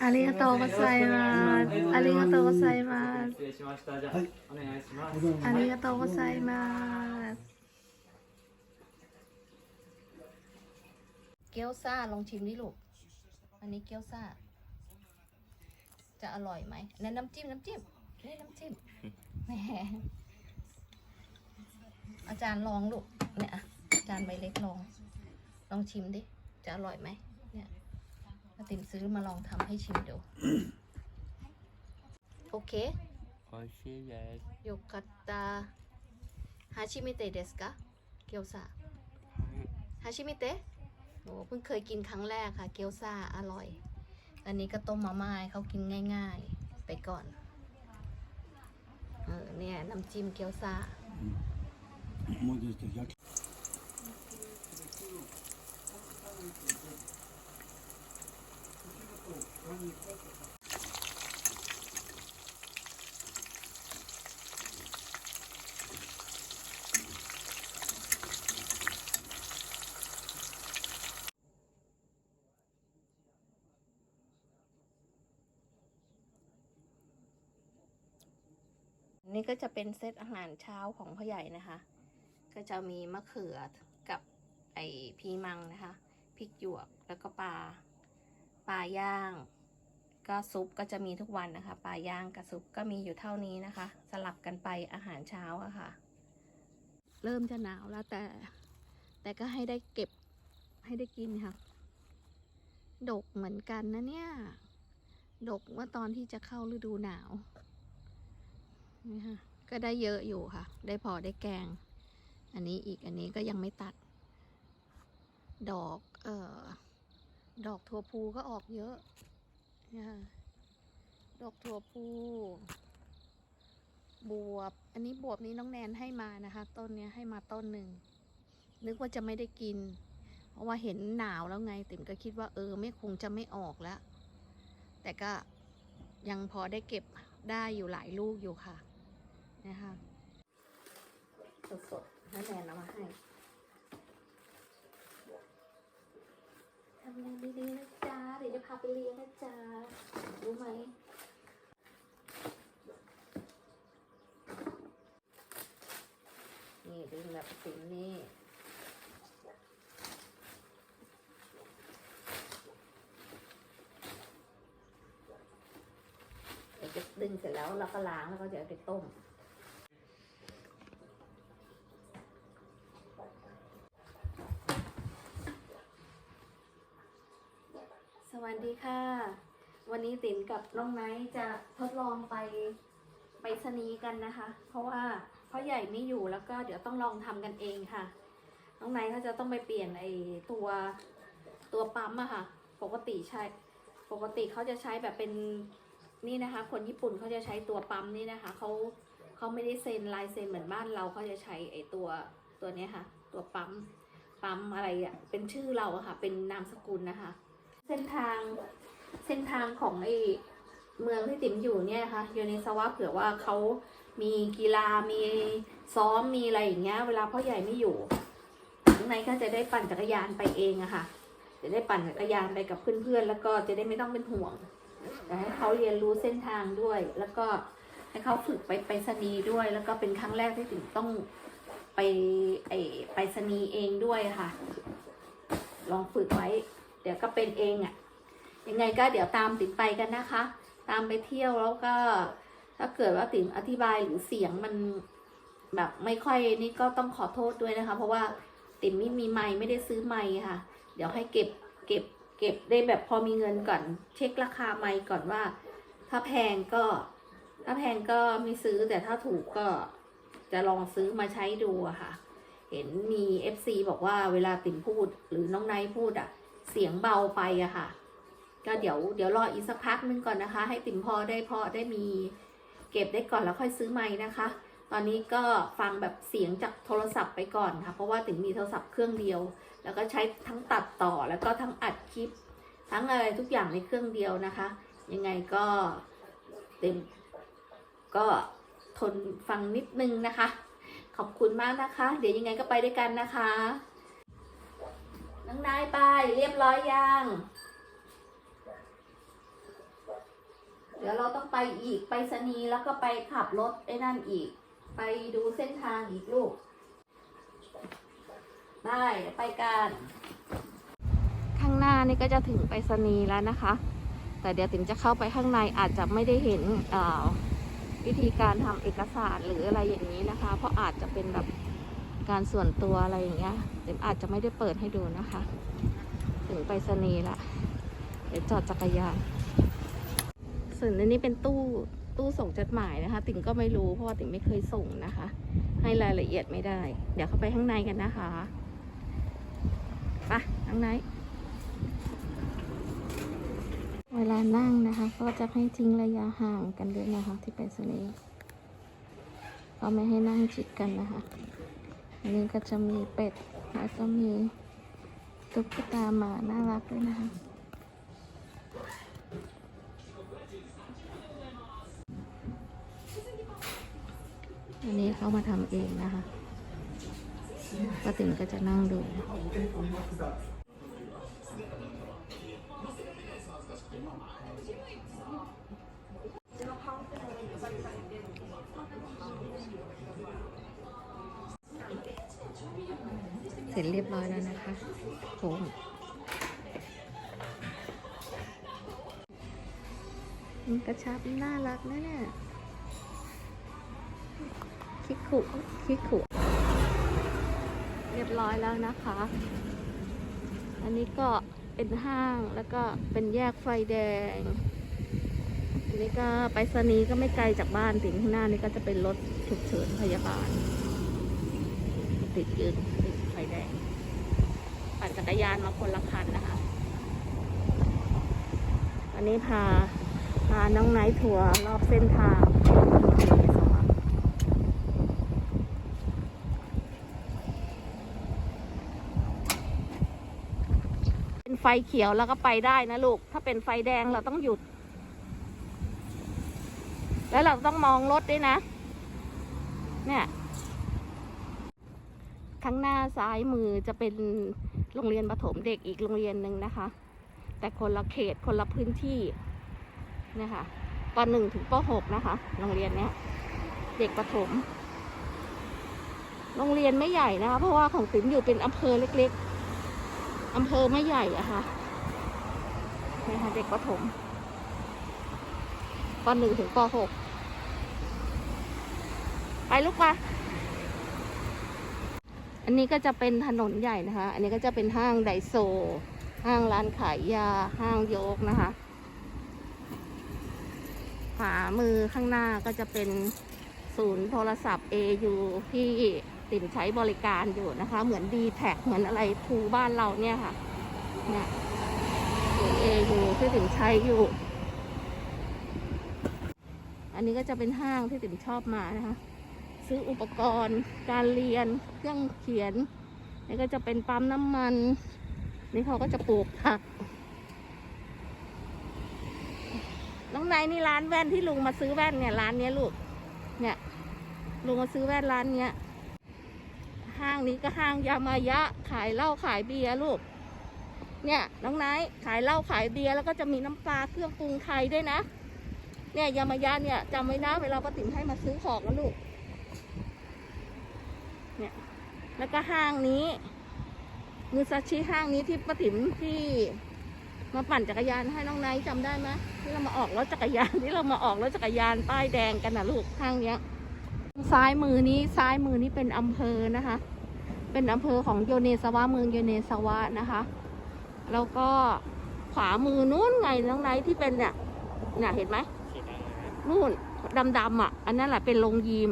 ありがとうございます。ありがとうございます。失礼しました。じゃあ、はい、お願いします。ありがとうございます。เกี๊ยวซ่าลองชิมดิลูก อันนี้เกี๊ยวซ่า จะอร่อยไหมนั่นน้ำจิ้มน้ำจิ้มนี่น้ำจิ้มแหมอาจารย์ลองลูก เนี่ยอาจารย์ใบเล็กลอง ลองชิมดิ จะอร่อยไหมเนี่ยมาติมซื้อมาลองทำให้ชิมดูโอเคโอเคเลยโยกัตตาฮาชิมิเตะเดสกะเกียวซาฮาชิมิเตะโอ้เพิ่งเคยกินครั้งแรกค่ะ เกียวซาอร่อย อันนี้ก็ต้มมาม่าเขากินง่าย ๆ ไปก่อนเออเนี่ยน้ำจิ้มเกียวซา นี่ก็จะเป็นเซตอาหารเช้าของพ่อใหญ่นะคะ ก็จะมีมะเขือกับไอพีมังนะคะ ริกหยวก แล้วก็ปลา ปลาย่าง ก็ซุปก็จะมีทุกวันนะคะ ปลาย่างกับซุปก็มีอยู่เท่านี้นะคะ สลับกันไปอาหารเช้าอะค่ะ เริ่มจะหนาวแล้วแต่ แต่ก็ให้ได้เก็บให้ได้กินค่ะ ดกเหมือนกันนะเนี่ย ดกเมื่อตอนที่จะเข้าฤดูหนาว นี่ค่ะ ก็ได้เยอะอยู่ค่ะ ได้พอได้แกง อันนี้อีกอันนี้ก็ยังไม่ตัด ดอก เอ่อ ดอกถั่วพูก็ออกเยอะเนี่ยค่ะดอกถั่วพู บวบ อันนี้บวบนี้น้องแนนให้มานะคะ ต้นเนี้ยให้มาต้นหนึ่ง นึกว่าจะไม่ได้กิน เพราะว่าเห็นหนาวแล้วไง ติ๋มก็คิดว่าเออ ไม่คงจะไม่ออกแล้ว แต่ก็ยังพอได้เก็บได้อยู่หลายลูกอยู่ค่ะ นะคะ สดๆน้าแนนเอามาให้ทำงานดีๆนะจ๊ะ เดี๋ยวจะพาไป เรียนนะจ๊ะรู้ไหมนี่ดึงแบบสิงนี่เดี๋ยวจะดึงเสร็จแล้วเราก็ล้างแล้วก็เดี๋ยวเอาไปต้ม ส วัสดีค่ะ วันนี้ติ๋มกับน้องไนท์จะทดลองไปไปสนีกันนะคะ เพราะว่าพ่อใหญ่ไม่อยู่แล้วก็เดี๋ยวต้องลองทำกันเองค่ะ น้องไนท์เขาจะต้องไปเปลี่ยนไอตัวตัวปั๊มอะค่ะ ปกติใช้ปกติเขาจะใช้แบบเป็นนี่นะคะ คนญี่ปุ่นเขาจะใช้ตัวปั๊มนี่นะคะเขาเขาไม่ได้เซ็นลายเซ็นเหมือนบ้านเราเขาจะใช้ไอตัวตัวนี้ค่ะ ตัวปั๊มปั๊มอะไรอะเป็นชื่อเราอะค่ะ เป็นนามสกุลนะคะ ส้นทาง เส้นทางของไอเมืองที่ติ๋มอยู่เนี่ยนะคะโยนิสวะเผื่อว่าเขามีกีฬามีซ้อมมีอะไรอย่างเงี้ย เวลาพ่อใหญ่ไม่อยู่ข้างในก็จะได้ปั่นจักรยานไปเองอะค่ะ จะได้ปั่นจักรยานไปกับเพื่อนๆ แล้วก็จะได้ไม่ต้องเป็นห่วงแต่ให้เขาเรียนรู้เส้นทางด้วย แล้วก็ให้เขาฝึกไปไปสนีด้วย แล้วก็เป็นครั้งแรกที่ถึงต้องไปไอไปสนีเองด้วยค่ะ ลองฝึกไว้ เดี๋ยวก็เป็นเองอะ่ะยังไงก็เดี๋ยวตามติ๋มไปกันนะคะ ตามไปเที่ยวแล้วก็ ถ้าเกิดว่าติ๋มอธิบายหรือเสียงมันแบบไม่ค่อยนี่ก็ต้องขอโทษด้วยนะคะ เพราะว่าติ๋มไม่มีไม้ไม่ได้ซื้อไม้ค่ะ เดี๋ยวให้เก็บเก็บเก็บได้แบบพอมีเงินก่อน เช็คราคาไม้ก่อนว่า ถ้าแพงก็ ถ้าแพงก็ไม่ซื้อแต่ถ้าถูกก็จะลองซื้อมาใช้ดูค่ะ เห็นมี FC บอกว่าเวลาติ๋มพูดหรือน้องไนท์พูดอะ เสียงเบาไปอะค่ะ ก็เดี๋ยวเดี๋ยวรออีกสักพักนึงก่อนนะคะ ให้ติ๋มพอได้พอได้มี เก็บได้ก่อนแล้วค่อยซื้อไม้นะคะ ตอนนี้ก็ฟังแบบเสียงจากโทรศัพท์ไปก่อนค่ะ เพราะว่าติ๋มมีโทรศัพท์เครื่องเดียว แล้วก็ใช้ทั้งตัดต่อแล้วก็ทั้งอัดคลิป ทั้งอะไรทุกอย่างในเครื่องเดียวนะคะ ยังไงก็เต็มก็ทนฟังนิดนึงนะคะ ขอบคุณมากนะคะ เดี๋ยวยังไงก็ไปด้วยกันนะคะ น้องนายไปเรียบร้อยยังเดี๋ยวเราต้องไปอีกไปสนีแล้วก็ไปขับรถไอ้นั่นอีก ไปดูเส้นทางอีกลูกได้ไปกันข้างหน้านี่ก็จะถึงไปสนีแล้วนะคะ แต่เดี๋ยวติ๋มจะเข้าไปข้างในอาจจะไม่ได้เห็นวิธีการทำเอกสารหรืออะไรอย่างนี้นะคะ เพราะอาจจะเป็นแบบ การส่วนตัวอะไรอย่างเงี้ยเติ๋มอาจจะไม่ได้เปิดให้ดูนะคะ ถึงไปสนีย์ละเดี๋ยวจอดจักรยานส่วนอันนี้เป็นตู้ตู้ส่งจดหมายนะคะ ติ๋งก็ไม่รู้เพราะว่าติ๋งไม่เคยส่งนะคะ ให้รายละเอียดไม่ได้ เดี๋ยวเข้าไปข้างในกันนะคะไปข้างในเวลานั่งนะคะ ก็จะให้ทิ้งระยะห่างกันด้วยนะคะ ที่ไปสนีย์ก็ไม่ให้นั่งชิดกันนะคะ อันนี้ก็จะมีเป็ด แล้วก็มีตุ๊กตาหมาน่ารักด้วยนะคะ อันนี้เขามาทำเองนะคะป้าติ๋มก็จะนั่งดู เสร็จเรียบร้อยแล้วนะคะโค้งมันกระชับน่ารักนะเนี่ยคิกขุคิกขุเรียบร้อยแล้วนะคะ อันนี้ก็เป็นห้างแล้วก็เป็นแยกไฟแดง อันนี้ก็ไปสนีย์ก็ไม่ไกลจากบ้านถึงข้างหน้านี่ก็จะเป็นรถฉุกเฉินพยาบาลติดยืนติดไฟแดง ปั่นจัก รยานมาคนละคันนะคะอันนี้พาพาน้องไนท์ทัวร์รอบเส้นทางเป็นไฟเขียวแล้วก็ไปได้นะลูก ถ้าเป็นไฟแดงเราต้องหยุด แล้วเราต้องมองรถด้วยนะ เนี่ยข้างหน้าซ้ายมือจะเป็น โรงเรียนประถมเด็กอีกโรงเรียนหนึ่งนะคะ แต่คนละเขตคนละพื้นที่นะคะปหนึ่งถึงปหกนะคะ โรงเรียนเนี้ยเด็กประถม โรงเรียนไม่ใหญ่นะคะ เพราะว่าของติ๋มอยู่เป็นอำเภอเล็กๆอำเภอไม่ใหญ่อะค่ะนะคะเด็กประถมปหนึ่งถึงปหกไปลูกมา อันนี้ก็จะเป็นถนนใหญ่นะคะ อันนี้ก็จะเป็นห้างไดโซ ห้างร้านขายยา ห้างโยกนะคะ ขวามือข้างหน้าก็จะเป็นศูนย์โทรศัพท์ AU ที่ติ่มใช้บริการอยู่นะคะ เหมือนดีแท็เหมือนอะไรทูบ้านเราเนี่ยค่ะ เนี่ยศูนย์ AU ที่ติ่มใช้อยู่ อันนี้ก็จะเป็นห้างที่ติ่มชอบมานะคะ ซื้ออุปกรณ์ การเรียนเครื่องเขียนนี่ก็จะเป็นปั๊มน้ำมัน นี่เขาก็จะปลูกผักน้องนายนี่ร้านแว่นที่ลุงมาซื้อแว่นเนี่ยร้านเนี้ยลูก เนี่ย ลุงมาซื้อแว่นร้านเนี้ย ห้างนี้ก็ห้างยามายะ ขายเหล้าขายเบียร์ลูก เนี่ย น้องนายขายเหล้าขายเบียร์แล้วก็จะมีน้ำปลาเครื่องปรุงไทยด้วยนะ เนี่ยยามายะเนี่ยจำไว้นะเวลาป้าติ๋มให้มาซื้อของนะลูก เนี่ยแล้วก็ห้างนี้มูซาชิห้างนี้ที่ป้าติ๋มที่มาปั่นจักรยานให้น้องไนท์จำได้ไหมที่เรามาออกรถจักรยานที่เรามาออกรถจักรยานป้ายแดงกันนะลูกห้างเนี้ย ซ้ายมือนี้ซ้ายมือนี้เป็นอำเภอนะคะ เป็นอำเภอของโยเนสวะเมืองโยเนสวะนะคะ แล้วก็ขวามือนู้นไงน้องไนท์ที่เป็นเนี่ยเนี่ยเห็นไหมสีดำนะครับนู่นดำๆอะ อันนั้นแหละเป็นโรงยิม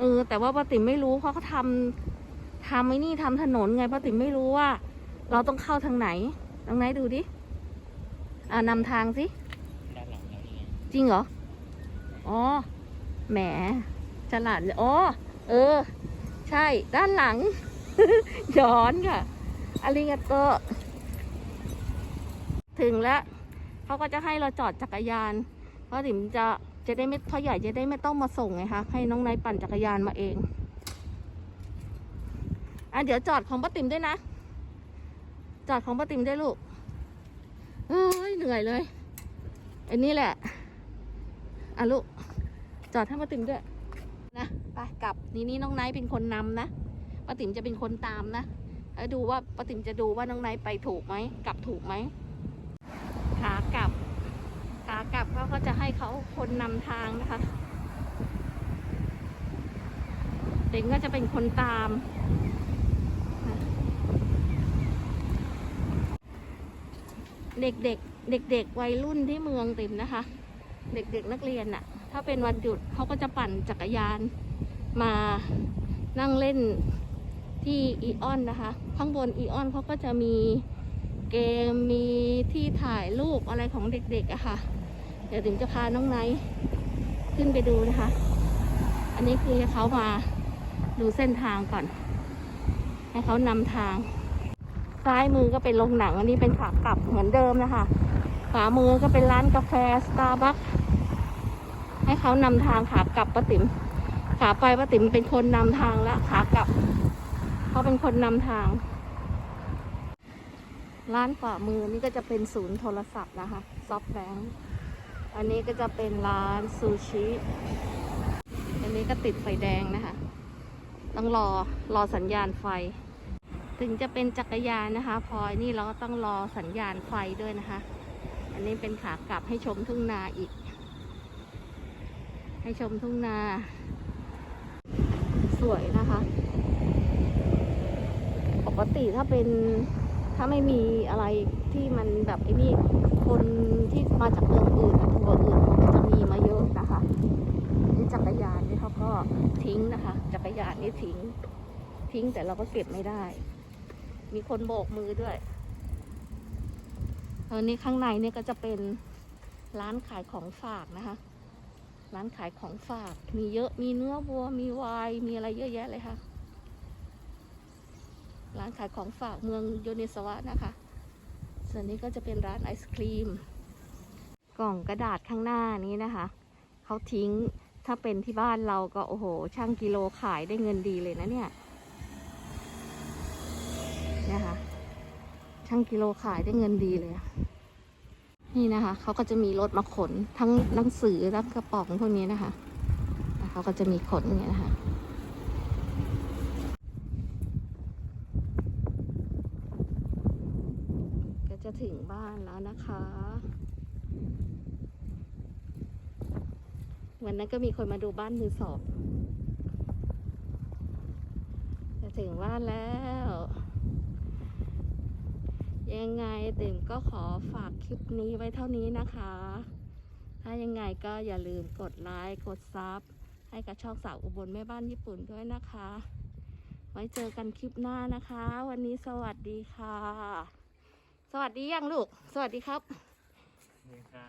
เออ แต่ว่าป้าติ๋มไม่รู้เพราะเขาทำทำไอ้นี่ทำถนนไงป้าติ๋มไม่รู้ว่า เราต้องเข้าทางไหนตรงไหนดูดิอ่านำทางสิจริงเหรออ๋อแหมฉลาดเลยอ๋อเออ ใช่ ด้านหลัง ย้อนค่ะอาริงาโตถึงแล้วเขาก็จะให้เราจอดจักรยานเพราะติ๋มจะ จะได้ไม่พ่อใหญ่จะได้ไม่ต้องมาส่งไงคะให้น้องนายปั่นจักรยานมาเองอะเดี๋ยวจอดของป้าติ๋มด้วยนะ จอดของป้าติ๋มได้วยลูกเอ้ยเหนื่อยเลยอันนี้แหละอะลูกจอดให้ป้าติ๋มด้วยนะไปกลับนี่นี่น้องไนท์เป็นคนนำนะป้าติ๋มจะเป็นคนตามนะแล้วดูว่าป้าติ๋มจะดูว่าน้องไนท์ไปถูกไหมกลับถูกไหมขากลับ ขากลับเขาก็จะให้เขา คนนำทางนะคะ เด็กก็จะเป็นคนตามเด็กๆ เด็กๆ วัยรุ่นที่เมืองติมนะคะ เด็กๆ นักเรียนน่ะ ถ้าเป็นวันหยุดเขาก็จะปั่นจักรยานมานั่งเล่นที่อีออนนะคะ ข้างบนอีออนเขาก็จะมีเกมมีที่ถ่ายรูปอะไรของเด็กๆอะค่ะ เดี๋ยวติมจะพาน้องไนท์ขึ้นไปดูนะคะ อันนี้คือให้เขามาดูเส้นทางก่อน ให้เขานำทาง ซ้ายมือก็เป็นโรงหนัง อันนี้เป็นขากลับเหมือนเดิมนะคะ ขวามือก็เป็นร้านกาแฟสตาร์บัคให้เขานำทางขากลับป้าติ๋มขาไปป้าติ๋มเป็นคนนำทางแล้วขากลับเขาเป็นคนนำทาง ร้านขวามือนี่ก็จะเป็นศูนย์โทรศัพท์นะคะซอฟแบงค์ อันนี้ก็จะเป็นร้านซูชิ อันนี้ก็ติดไฟแดงนะคะ ต้องรอรอสัญญาณไฟ ถึงจะเป็นจักรยานนะคะ พอนี่เราก็ต้องรอสัญญาณไฟด้วยนะคะ อันนี้เป็นขากลับให้ชมทุ่งนาอีก ให้ชมทุ่งนา สวยนะคะ ปกติถ้าเป็น ถ้าไม่มีอะไรที่มันแบบไอ้นี่คนที่มาจากเมืองอื่นทัวร์อื่นเขาก็จะมีมาเยอะนะคะนี่จักรยานนี่เขาก็ทิ้งนะคะ จักรยานนี่ทิ้ง ทิ้งแต่เราก็เก็บไม่ได้ มีคนโบกมือด้วยตอนนี้ข้างในเนี่ยก็จะเป็นร้านขายของฝากนะคะ ร้านขายของฝาก มีเยอะมีเนื้อวัว มีไวน์มีอะไรเยอะแยะเลยค่ะ ร้านขายของฝากเมืองโยนิสวะนะคะ ส่วนนี้ก็จะเป็นร้านไอศครีม กล่องกระดาษข้างหน้านี้นะคะ เขาทิ้งถ้าเป็นที่บ้านเราก็โอ้โห ช่างกิโลขายได้เงินดีเลยนะเนี่ยนี่ยค่ะช่างกิโลขายได้เงินดีเลย นี่นะคะเขาก็จะมีรถมาขนทั้งหนังสือและกระป๋องพวกนี้นะคะแล้วเขาก็จะมีขนอย่างเงี้ยนะคะ ก็จะถึงบ้าน แล้วนะคะ วันนั้นก็มีคนมาดูบ้านมือสองจะถึงบ้านแล้ว ยังไงติ๋มก็ขอฝากคลิปนี้ไว้เท่านี้นะคะ ถ้ายังไงก็อย่าลืมกดไลค์กดซับให้กับช่องสาวอุบลแม่บ้านญี่ปุ่นด้วยนะคะ ไว้เจอกันคลิปหน้านะคะ วันนี้สวัสดีค่ะ สวัสดียังลูก สวัสดีครับ นี่ค่ะ